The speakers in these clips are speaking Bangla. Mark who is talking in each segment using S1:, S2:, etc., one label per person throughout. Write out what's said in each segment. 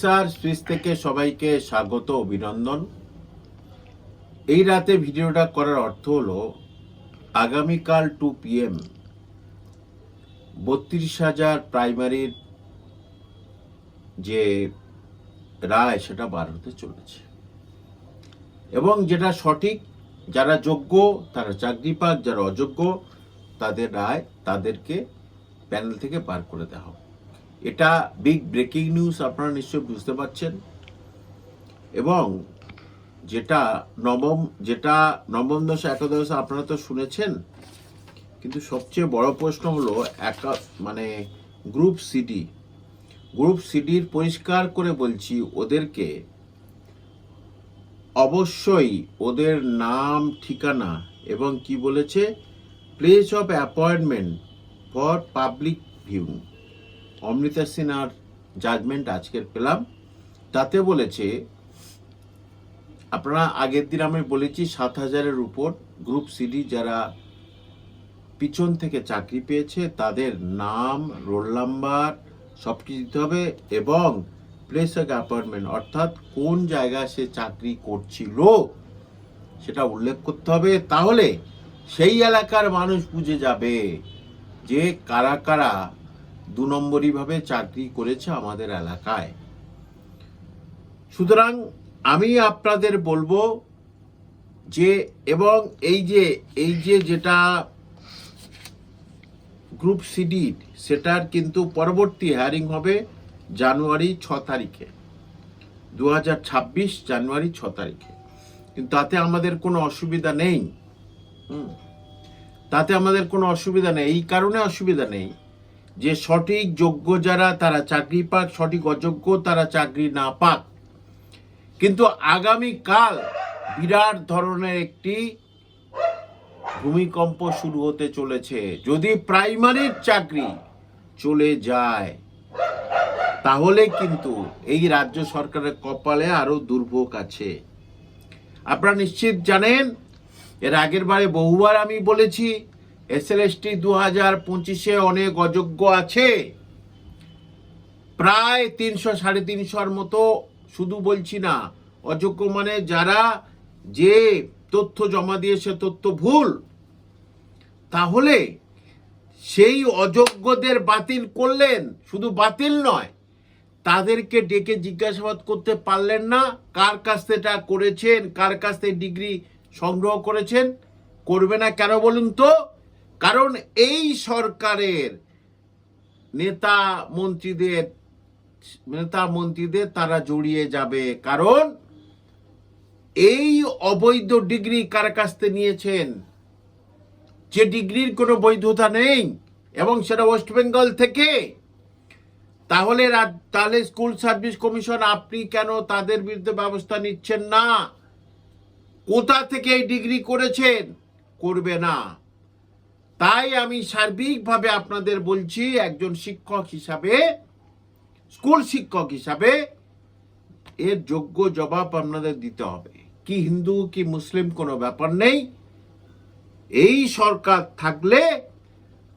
S1: স্যার স্পেস থেকে সবাইকে স্বাগত, অভিনন্দন। এই রাতে ভিডিওটা করার অর্থ হলো, আগামীকাল টু পিএম বত্রিশ হাজার প্রাইমারির যে রায়, সেটা বার হতে চলেছে। এবং যেটা সঠিক, যারা যোগ্য, তারা চাকরি পাক, যারা অযোগ্য, তাদের রায় তাদেরকে প্যানেল থেকে বার করে দেওয়া হবে এটা বিগ ব্রেকিং নিউজ আপনারা নিশ্চয়ই বুঝতে পারছেন। এবং যেটা নবম যেটা নবম দশ, একাদশ আপনারা তো শুনেছেন। কিন্তু সবচেয়ে বড় প্রশ্ন হলো একা মানে গ্রুপ সিডি গ্রুপ সিডির পরিষ্কার করে বলছি ওদেরকে, অবশ্যই ওদের নাম, ঠিকানা এবং কি বলেছে place of appointment for public view Amrita সিনহার জাজমেন্ট আজকের পেলাম। তাতে বলেছে, আপনারা আগের দিন আমি বলেছি সাত হাজারের উপর গ্রুপ সিডি যারা পিছন থেকে চাকরি পেয়েছে তাদের নাম রোল নাম্বার সব কিছু দিতে হবে এবং প্লেস অফ অ্যাপয়েন্টমেন্ট অর্থাৎ কোন জায়গায় সে চাকরি করছিল সেটা উল্লেখ করতে হবে। তাহলে সেই এলাকার মানুষ বুঝে যাবে যে কারা কারা দু নম্বরইভাবে চাকরি করেছে আমাদের এলাকায়। সুতরাং আমি আপনাদের বলব যে, এবং এই যে এই যে যেটা গ্রুপ সিডি সেটার কিন্তু পরবর্তী হ্যারিং হবে জানুয়ারি ছ তারিখে। দু হাজার ছাব্বিশ জানুয়ারি ছ তারিখে। কিন্তু তাতে আমাদের কোনো অসুবিধা নেই। হুম। তাতে আমাদের কোনো অসুবিধা নেই। এই কারণে অসুবিধা নেই। যে সঠিক যোগ্য যারা, তারা চাকরি পাক, সঠিক অযোগ্য, তারা চাকরি না পাক। কিন্তু আগামী কাল বিরাট ধরনের একটি ভূমিকম্প শুরু হতে চলেছে। যদি প্রাইমারির চাকরি চলে যায়, তাহলে কিন্তু এই রাজ্য সরকারের কপালে আরও দুর্ভোগ আছে। আপনারা নিশ্চিত জানেন, এর আগের বারে বহুবার আমি বলেছি এস এল এস টি দু হাজার পঁচিশে অনেক অযোগ্য আছে। প্রায় তিনশো, সাড়ে তিনশোর মতো, শুধু বলছি না, অযোগ্য মানে যারা যে তথ্য জমা দিয়েছে তথ্য ভুল, তাহলে সেই অযোগ্যদের বাতিল করলেন, শুধু বাতিল নয়, তাদেরকে ডেকে জিজ্ঞাসাবাদ করতে পারলেন না, কার কাছ থেকে করেছেন, কার কাছ থেকে ডিগ্রি সংগ্রহ করেছেন, করবে না কেন বলুন তো? কারণ এই সরকারের নেতা মন্ত্রীদের নেতা মন্ত্রীদের তারা জড়িয়ে যাবে। কারণ এই অবৈধ ডিগ্রি কার কাছ থেকে নিয়েছেন? যে ডিগ্রির কোনো বৈধতা নেই এবং সেটা ওয়েস্ট বেঙ্গল থেকে। তাহলে তাহলে স্কুল সার্ভিস কমিশন আপনি কেন তাদের বিরুদ্ধে ব্যবস্থা নিচ্ছেন না? কোথা থেকে এই ডিগ্রি করেছেন? করবে না। তাই আমি সার্বিকভাবে আপনাদের বলছি, একজন শিক্ষক হিসাবে, স্কুল শিক্ষক হিসাবে এর যোগ্য জবাব আপনাদের দিতে হবে। কি হিন্দু, কি মুসলিম, কোনো ব্যাপার নেই। এই সরকার থাকলে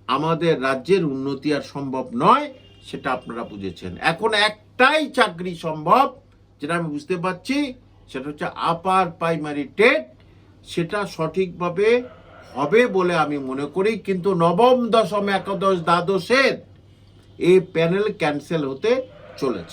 S1: আমাদের রাজ্যের উন্নতি আর সম্ভব নয়, সেটা আপনারা বুঝেছেন। এখন একটাই চাকরি সম্ভব, যেটা আমি বুঝতে পারছি, সেটা হচ্ছে আপার প্রাইমারি টেট, সেটা সঠিকভাবে হবে বলে আমি মনে করি, কিন্তু নবম দশম একাদশ দ্বাদশের এই প্যানেল ক্যান্সেল হতে চলেছে।